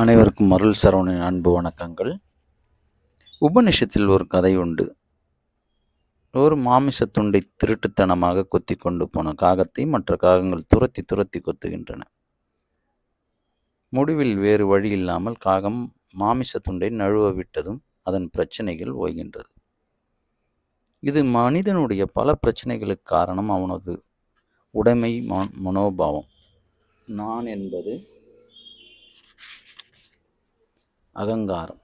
அனைவருக்கும் அருள் சரவணின் அன்பு வணக்கங்கள். உபநிஷத்தில் ஒரு கதை உண்டு. ஒரு மாமிச துண்டை திருட்டுத்தனமாக கொத்தி கொண்டு போன காகத்தை மற்ற காகங்கள் துரத்தி துரத்தி கொத்துகின்றன. முடிவில் வேறு வழி இல்லாமல் காகம் மாமிச துண்டை நழுவ விட்டதும் அதன் பிரச்சனைகள் ஓய்கின்றது. இது மனிதனுடைய பல பிரச்சனைகளுக்கு காரணம் அவனது உடைமை மனோபாவம். நான் என்பது அகங்காரம்.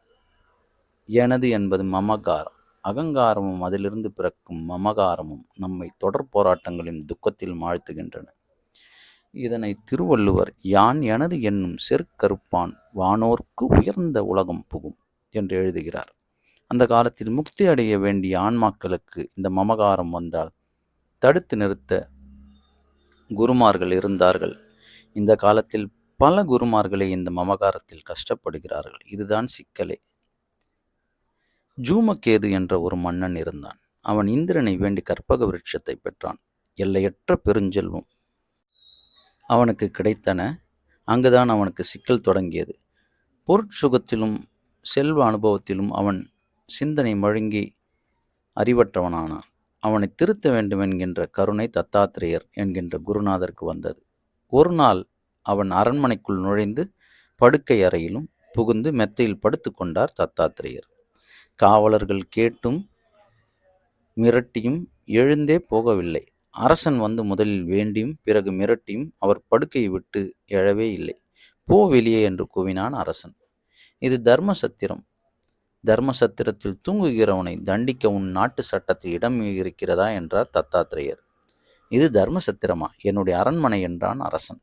எனது என்பது மமகாரம். அகங்காரமும் அதிலிருந்து பிறக்கும் மமகாரமும் நம்மை தொடர் போராட்டங்களின் துக்கத்தில் மாழ்த்துகின்றன. இதனை திருவள்ளுவர் யான் எனது என்னும் செருக்கருப்பான் வானோர்க்கு உயர்ந்த உலகம் புகும் என்று எழுதுகிறார். அந்த காலத்தில் முக்தி அடைய வேண்டிய ஆன்மாக்களுக்கு இந்த மமகாரம் வந்தால் தடுத்து நிறுத்த குருமார்கள் இருந்தார்கள். இந்த காலத்தில் பல குருமார்களே இந்த மமகாரத்தில் கஷ்டப்படுகிறார்கள். இதுதான் சிக்கலே. ஜூமகேது என்ற ஒரு மன்னன் இருந்தான். அவன் இந்திரனை வேண்டி கற்பக விருட்சத்தை பெற்றான். எல்லையற்ற பெருஞ்செல்வம். அவனுக்கு கிடைத்தன அங்குதான் அவனுக்கு சிக்கல் தொடங்கியது. பொருட்சுகத்திலும் செல்வ அனுபவத்திலும் அவன் சிந்தனை மழுங்கி அறிவற்றவனானான். அவனை திருத்த வேண்டும் என்கின்ற கருணை தத்தாத்திரேயர் என்கின்ற குருநாதருக்கு வந்தது. ஒரு நாள் அவன் அரண்மனைக்குள் நுழைந்து படுக்கை அறையிலும் புகுந்து மெத்தையில் படுத்து கொண்டார் தத்தாத்திரேயர். காவலர்கள் கேட்டும் மிரட்டியும் எழுந்தே போகவில்லை. அரசன் வந்து முதலில் வேண்டியும் பிறகு மிரட்டியும் அவர் படுக்கையை விட்டு எழவே இல்லை. போ வெளியே என்று கூவினான் அரசன். இது தர்ம சத்திரம் தர்ம சத்திரத்தில் தூங்குகிறவனை தண்டிக்க உன் நாட்டு சட்டத்தில் இடம் இருக்கிறதா என்றார் தத்தாத்திரேயர். இது தர்ம சத்திரமா என்னுடைய அரண்மனை என்றான் அரசன்.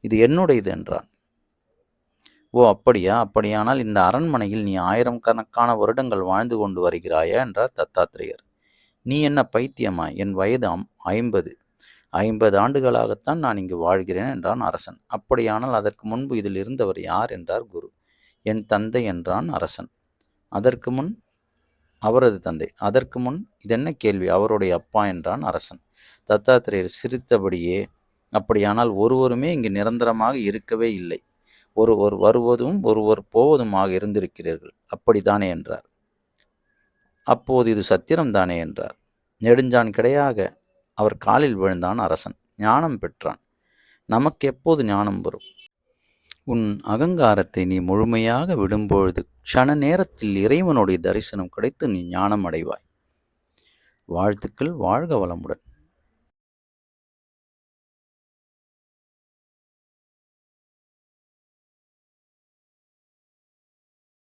இது என்னுடையது என்றான். ஓ அப்படியா? அப்படியானால் இந்த அரண்மனையில் நீ ஆயிரம் கணக்கான வருடங்கள் வாழ்ந்து கொண்டு வருகிறாயா என்றார் தத்தாத்திரேயர். நீ என்ன பைத்தியமா? என் வயது ஐம்பது. ஐம்பது ஆண்டுகளாகத்தான் நான் இங்கு வாழ்கிறேன் என்றான் அரசன். அப்படியானால் அதற்கு முன்பு இதில் இருந்தவர் யார்? என்றார் குரு. என் தந்தை என்றான் அரசன். அதற்கு முன்? அவரது தந்தை. அதற்கு முன்? இதென்ன கேள்வி? அவருடைய அப்பா என்றான் அரசன். தத்தாத்திரேயர் சிரித்தபடியே அப்படியானால் ஒருவருமே இங்கு நிரந்தரமாக இருக்கவே இல்லை. ஒருவர் வருவதும் ஒருவர் போவதுமாக இருந்திருக்கிறீர்கள். அப்படித்தானே என்றார். அப்போது இது சத்திரம்தானே என்றார். நெடுஞ்சான் கிடையாக அவர் காலில் விழுந்தான் அரசன். ஞானம் பெற்றான். நமக்கு எப்போது ஞானம் வரும்? உன் அகங்காரத்தை நீ முழுமையாக விடும்பொழுது க்ஷண நேரத்தில் இறைவனுடைய தரிசனம் கிடைத்து நீ ஞானம் அடைவாய் வாழ்த்துக்கள் வாழ்க வளமுடன்.